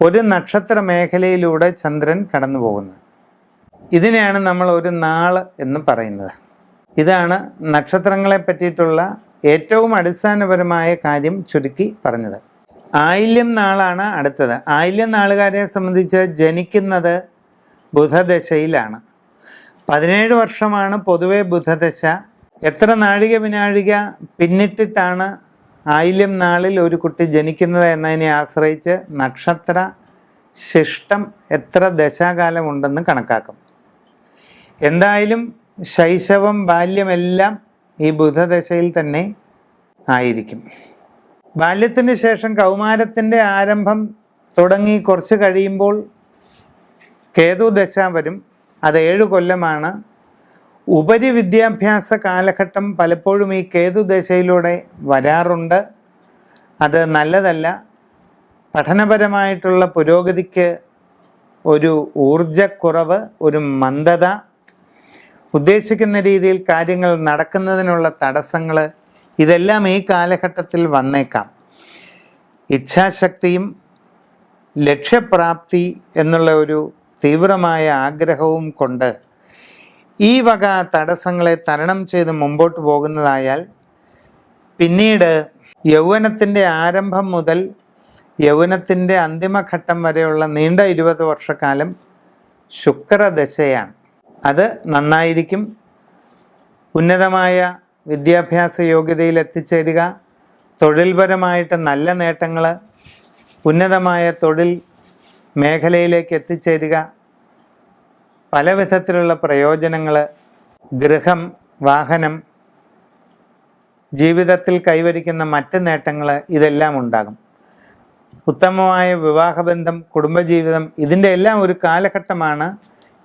ഒരു നക്ഷത്ര മേഖലയിലൂടെ ചന്ദ്രൻ കടന്നു പോകുന്നത് ഇതിനെയാണ് നമ്മൾ ഒരു നാൾ എന്ന് പറയുന്നത്. ഇതാണ് നക്ഷത്രങ്ങളെ പറ്റിയിട്ടുള്ള ഏറ്റവും അടിസ്ഥാനപരമായ കാര്യം ചുരുക്കി പറഞ്ഞത്. ആയില്യം നാളാണ് അടുത്തത്. ആയില്യം നാളുകാരെ സംബന്ധിച്ച് ജനിക്കുന്നത് ബുധദശയിലാണ്. പതിനേഴ് വർഷമാണ് പൊതുവെ ബുധദശ. എത്ര നാഴിക വിനാഴിക പിന്നിട്ടിട്ടാണ് ആയില്യം നാളിൽ ഒരു കുട്ടി ജനിക്കുന്നത് എന്നതിനെ ആശ്രയിച്ച് നക്ഷത്ര ശിഷ്ടം എത്ര ദശാകാലമുണ്ടെന്ന് കണക്കാക്കും. എന്തായാലും ശൈശവം ബാല്യമെല്ലാം ഈ ബുധദശയിൽ തന്നെ ആയിരിക്കും. ബാല്യത്തിന് ശേഷം കൗമാരത്തിന്റെ ആരംഭം തുടങ്ങി കുറച്ച് കഴിയുമ്പോൾ കേതു ദശ വരും. അത് ഏഴ് കൊല്ലമാണ്. ഉപരി വിദ്യാഭ്യാസ കാലഘട്ടം പലപ്പോഴും ഈ കേതു ദശയിലൂടെ വരാറുണ്ട്. അത് നല്ലതല്ല. പഠനപരമായിട്ടുള്ള പുരോഗതിക്ക് ഒരു ഊർജക്കുറവ് ഒരു മന്ദത ഉദ്ദേശിക്കുന്ന രീതിയിൽ കാര്യങ്ങൾ നടക്കുന്നതിനുള്ള തടസ്സങ്ങൾ ഇതെല്ലാം ഈ കാലഘട്ടത്തിൽ വന്നേക്കാം. ഇച്ഛാശക്തിയും ലക്ഷ്യപ്രാപ്തി എന്നുള്ള ഒരു തീവ്രമായ ആഗ്രഹവും കൊണ്ട് ഈ വക തടസ്സങ്ങളെ തരണം ചെയ്ത് മുമ്പോട്ട് പോകുന്നതായാൽ പിന്നീട് യൗവനത്തിന്റെ ആരംഭം മുതൽ യൗവനത്തിന്റെ അന്തിമഘട്ടം വരെയുള്ള നീണ്ട ഇരുപത് വർഷക്കാലം ശുക്രദശയാണ്. അത് നന്നായിരിക്കും. ഉന്നതമായ വിദ്യാഭ്യാസ യോഗ്യതയിൽ എത്തിച്ചേരുക. തൊഴിൽപരമായിട്ട് നല്ല നേട്ടങ്ങൾ ഉന്നതമായ തൊഴിൽ മേഖലയിലേക്ക് എത്തിച്ചേരുക. പല വിധത്തിലുള്ള പ്രയോജനങ്ങൾ ഗൃഹം വാഹനം ജീവിതത്തിൽ കൈവരിക്കുന്ന മറ്റ് നേട്ടങ്ങൾ ഇതെല്ലാം ഉണ്ടാകും. ഉത്തമമായ വിവാഹബന്ധം കുടുംബജീവിതം ഇതിന്റെ എല്ലാം ഒരു കാലഘട്ടമാണ്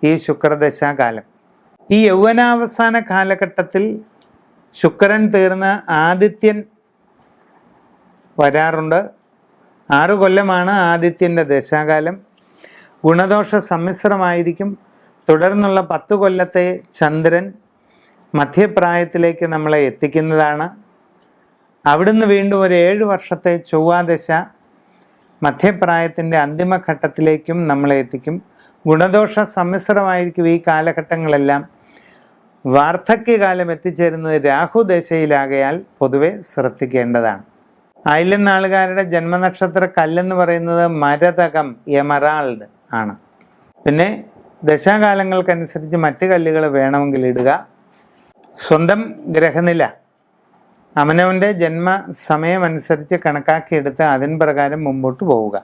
ഈ ശുക്രദശാകാലം. ഈ യൗവനാവസാന കാലഘട്ടത്തിൽ ശുക്രൻ തീർന്ന ആദിത്യൻ വരാറുണ്ട്. ആറ് കൊല്ലമാണ് ആദിത്യന്റെ ദശാകാലം. ഗുണദോഷ സമ്മിശ്രമായിരിക്കും. തുടർന്നുള്ള പത്ത് കൊല്ലത്തെ ചന്ദ്രൻ മധ്യപ്രായത്തിലേക്ക് നമ്മളെ എത്തിക്കുന്നതാണ്. അവിടുന്ന് വീണ്ടും ഒരു ഏഴ് വർഷത്തെ ചൊവ്വാദശ മധ്യപ്രായത്തിന്റെ അന്തിമഘട്ടത്തിലേക്കും നമ്മളെ എത്തിക്കും. ഗുണദോഷ സമ്മിശ്രമായിരിക്കും ഈ കാലഘട്ടങ്ങളെല്ലാം. വാർദ്ധക്യകാലം എത്തിച്ചേരുന്നത് രാഹുദശയിലാകയാൽ പൊതുവെ ശ്രദ്ധിക്കേണ്ടതാണ്. അയലും നാളുകാരുടെ ജന്മനക്ഷത്ര കല്ലെന്ന് പറയുന്നത് മരതകം എമറാൾഡ് ആണ്. പിന്നെ ദശാകാലങ്ങൾക്കനുസരിച്ച് മറ്റ് കല്ലുകൾ വേണമെങ്കിൽ ഇടുക. സ്വന്തം ഗ്രഹനില അവനവന്റെ ജന്മ സമയമനുസരിച്ച് കണക്കാക്കിയെടുത്ത് അതിൻ പ്രകാരം മുമ്പോട്ട് പോവുക.